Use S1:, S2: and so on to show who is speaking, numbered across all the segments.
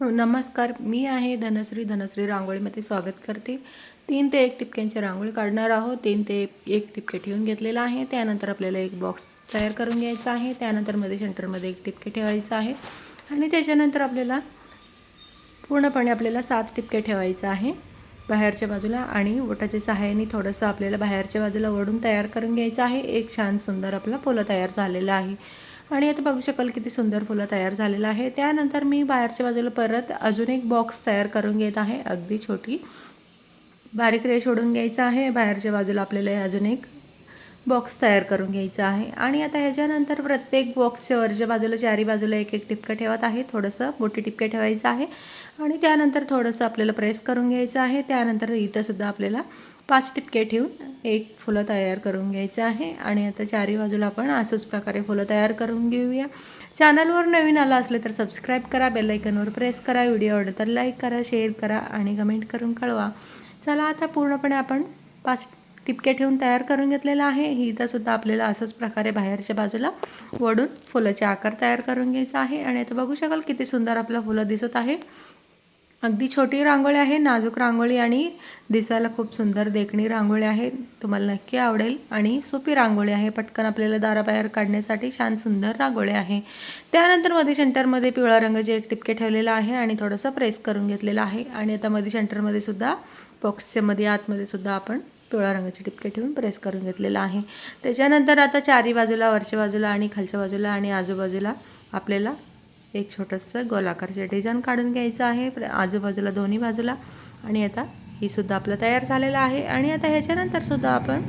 S1: नमस्कार मी आहे धनश्री धनश्री रांगोळीमध्ये स्वागत करते. तीन ते एक टिपक्यांची रांगोळी काढणार आहोत. तीन ते एक टिपके ठेवून घेतलेला आहे. त्यानंतर आपल्याला एक बॉक्स तयार करून घ्यायचा आहे. त्यानंतरमध्ये सेंटरमध्ये एक टिपके ठेवायचं आहे. आणि त्याच्यानंतर आपल्याला पूर्णपणे आपल्याला सात टिपके ठेवायचं आहे. बाहेरच्या बाजूला आणि ओटाच्या सहाय्याने थोडंसं आपल्याला बाहेरच्या बाजूला ओढून तयार करून घ्यायचं आहे. एक छान सुंदर आपला फुलं तयार झालेलं आहे. आणि आता बघू शकाल किती सुंदर फुलं तयार झालेलं आहे. त्यानंतर मी बाहेरच्या बाजूला परत अजून एक बॉक्स तयार करून घेत आहे अगदी छोटी. बारीक रेष ओढून घ्यायचं आहे. बाहेरच्या बाजूला आपल्याला अजून एक बॉक्स तयार करून घ्यायचा आहे. आणि आता ह्याच्यानंतर प्रत्येक बॉक्सच्या वरच्या बाजूला चारी बाजूला एक एक टिपकं ठेवत आहे थोडंसं मोठी टिपके ठेवायचं आहे. आणि त्यानंतर थोडंसं आपल्याला प्रेस करून घ्यायचं आहे. त्यानंतर इथंसुद्धा आपल्याला पाच टिपके ठेवून एक फुलं तयार करून घ्यायचं आहे. आणि आता चारी बाजूला आपण असंच प्रकारे फुलं तयार करून घेऊया. चॅनलवर नवीन आला असले तर सबस्क्राईब करा बेलायकनवर प्रेस करा व्हिडिओ आवडला तर लाईक करा शेअर करा आणि कमेंट करून कळवा. चला आता पूर्णपणे आपण पाच टिपके ठेवून तयार करून घेतलेलं आहे. इथंसुद्धा आपल्याला असंच प्रकारे बाहेरच्या बाजूला वडून फुलाचे आकार तयार करून घ्यायचा आहे. आणि आता बघू शकाल किती सुंदर आपलं फुलं दिसत आहे. अगदी छोटी रांगोळी आहे नाजूक रांगोळी आणि दिसायला खूप सुंदर देखणी रांगोळी आहे. तुम्हाला नक्की आवडेल आणि सोपी रांगोळी आहे. पटकन आपल्याला दाराबाहेर काढण्यासाठी छान सुंदर रांगोळी आहे. त्यानंतरमध्ये सेंटरमध्ये पिवळा रंगाचे एक टिपके ठेवलेला आहे आणि थोडंसं प्रेस करून घेतलेलं आहे. आणि आता मध्ये सेंटरमध्ये सुद्धा बॉक्सच्या मध्ये आतमध्ये सुद्धा आपण पिवळ्या रंगाचे टिपके ठेवून प्रेस करून घेतलेलं आहे. त्याच्यानंतर आता चारी बाजूला वरच्या बाजूला आणि खालच्या बाजूला आणि आजूबाजूला आपल्याला एक छोटंसं गोलाकारचे डिझाईन काढून घ्यायचं आहे. आजूबाजूला दोन्ही बाजूला आणि आता ही सुद्धा आपलं तयार झालेलं आहे. आणि आता ह्याच्यानंतर सुद्धा आपण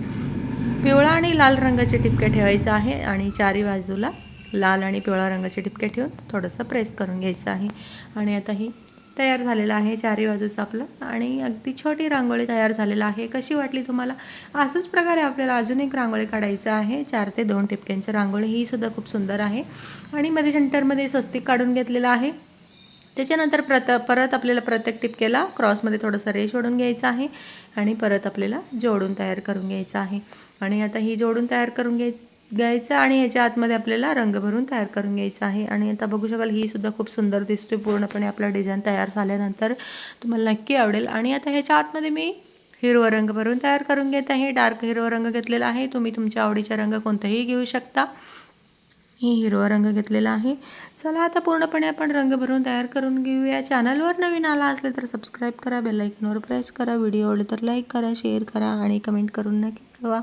S1: पिवळा आणि लाल रंगाचे टिपके ठेवायचं आहे आणि चारी बाजूला लाल आणि पिवळा रंगाचे टिपके ठेवून थोडंसं प्रेस करून घ्यायचं आहे. आणि आता ही तयार झालेलं आहे चारी बाजूचं आपलं. आणि अगदी छोटी रांगोळी तयार झालेलं आहे. कशी वाटली तुम्हाला? असंच प्रकारे आपल्याला अजून एक रांगोळी काढायचं आहे. चार ते दोन टिपक्यांची रांगोळी. ही सुद्धा खूप सुंदर आहे. आणि मध्ये सेंटरमध्ये स्वस्तिक काढून घेतलेलं आहे. त्याच्यानंतर प्रत परत आपल्याला प्रत्येक टिपकेला क्रॉसमध्ये थोडंसं रेश ओढून घ्यायचं आहे. आणि परत आपल्याला जोडून तयार करून घ्यायचं आहे. आणि आता ही जोडून तयार करून घ्यायचं घ्यायचं आणि ह्याच्या आतमध्ये आपल्याला रंग भरून तयार करून घ्यायचं आहे. आणि आता बघू शकाल ही सुद्धा खूप सुंदर दिसते पूर्णपणे आपला डिझाईन तयार झाल्यानंतर तुम्हाला नक्की आवडेल. आणि आता ह्याच्या आतमध्ये मी हिरवा रंग भरून तयार करून घेत आहे. डार्क हिरवा रंग घेतलेला आहे. तुम्ही तुमच्या आवडीचा रंग कोणताही घेऊ शकता. मी हिरवा रंग घेतलेला आहे. चला आता पूर्णपणे आपण रंग भरून तयार करून घेऊया. चॅनलवर नवीन आला असले तर सबस्क्राईब करा बेलायकनवर प्रेस करा. व्हिडिओ आवडले तर लाईक करा शेअर करा आणि कमेंट करून नक्की कळवा.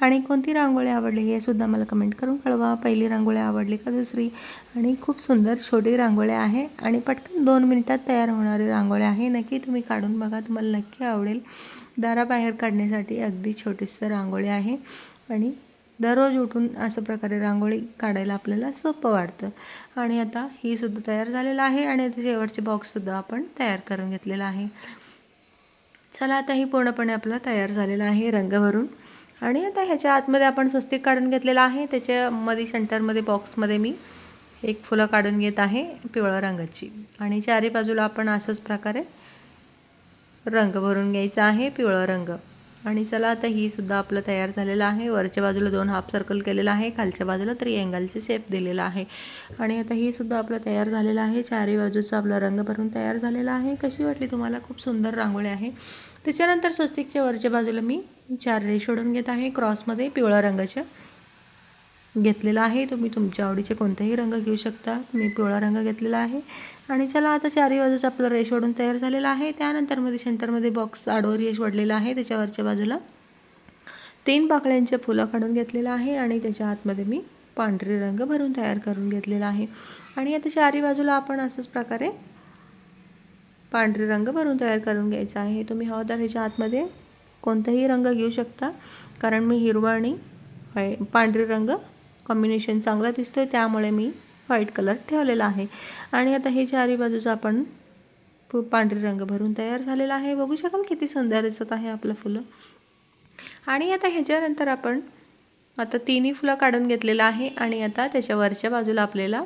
S1: आणि कोणती रांगोळी आवडली हे सुद्धा मला कमेंट करून कळवा. पहिली रांगोळी आवडली का दुसरी? आणि खूप सुंदर छोटी रांगोळी आहे आणि पटकन दोन मिनिटात तयार होणारी रांगोळी आहे. नक्की तुम्ही काढून बघा तुम्हाला नक्की आवडेल. दाराबाहेर काढण्यासाठी अगदी छोटीसं रांगोळी आहे. आणि दररोज उठून असं प्रकारे रांगोळी काढायला आपल्याला सोपं वाटतं. आणि आता ही सुद्धा तयार झालेलं आहे आणि आता शेवटचे बॉक्ससुद्धा आपण तयार करून घेतलेला आहे. चला आता ही पूर्णपणे आपला तयार झालेला आहे रंग भरून आणि आता ह्याच्या आतमध्ये आपण स्वस्तिक काढून घेतलेला आहे. त्याच्यामध्ये सेंटरमध्ये बॉक्समध्ये मी एक फुलं काढून घेत आहे पिवळ्या रंगाची. आणि चारी बाजूला आपण असंच प्रकारे रंग भरून घ्यायचा आहे पिवळा रंग. आणि चला आता ही सुद्धा आपलं तयार झालेलं आहे. वरच्या बाजूला दोन हाफ सर्कल केलेलं आहे. खालच्या बाजूला तरी अँगलचे शेप दिलेला आहे. आणि आता ही सुद्धा आपलं तयार झालेलं आहे. चारही बाजूचा आपला रंग भरून तयार झालेला आहे. कशी वाटली तुम्हाला? खूप सुंदर रांगोळी आहे. त्याच्यानंतर स्वस्तिकच्या वरच्या बाजूला मी चार रेष सोडून घेत आहे. क्रॉसमध्ये पिवळ्या रंगाच्या. घेतलेला आहे. तुम्ही तुमच्या आवडीचे कोणतेही रंग घेऊ शकता. मी पिवळा रंग घेतलेला आहे. आणि चला आता चारही बाजूचा आपलं रेश वाढून तयार झालेला आहे. त्यानंतरमध्ये सेंटरमध्ये बॉक्स आडवर रेश वाढलेला आहे. त्याच्यावरच्या बाजूला तीन पाकळ्यांच्या फुलं काढून घेतलेलं आहे. आणि त्याच्या आतमध्ये मी पांढरे रंग भरून तयार करून घेतलेला आहे. आणि आता चारही बाजूला आपण असंच प्रकारे पांढरे रंग भरून तयार करून घ्यायचा आहे. तुम्ही हवा तर ह्याच्या आतमध्ये कोणताही रंग घेऊ शकता. कारण मी हिरवा आणि पांढरे रंग कॉम्बिनेशन चांगला दिसतो आहे त्यामुळे मी व्हाईट कलर ठेवलेला आहे. आणि आता हे चारी बाजूचं आपण पांढरे रंग भरून तयार झालेला आहे. बघू शकाल किती सुंदर दिसत आहे आपलं फुलं. आणि आता ह्याच्यानंतर आपण आता तिन्ही फुलं काढून घेतलेलं आहे. आणि आता त्याच्या वरच्या बाजूला आपल्याला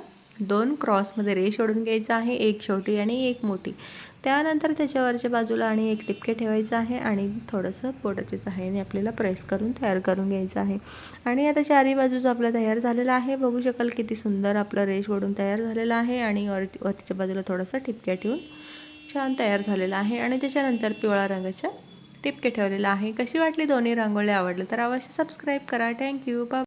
S1: दोन क्रॉसमध्ये रेष ओढून घ्यायचं आहे एक छोटी आणि एक मोठी. त्यानंतर त्याच्यावरच्या बाजूला आणि एक टिपके ठेवायचं आहे आणि थोडंसं बोटाच्या सहाय्याने आपल्याला प्रेस करून तयार करून घ्यायचं आहे. आणि आता चारही बाजूचं आपलं तयार झालेलं आहे. बघू शकाल किती सुंदर आपलं रेष ओढून तयार झालेलं आहे आणि वरती वरतीच्या बाजूला थोडंसं टिपक्या ठेवून छान तयार झालेलं आहे. आणि त्याच्यानंतर पिवळा रंगाच्या टिपके ठेवलेला आहे. कशी वाटली दोन्ही रांगोळी? आवडलं तर अवश्य सबस्क्राईब करा. थँक्यू बा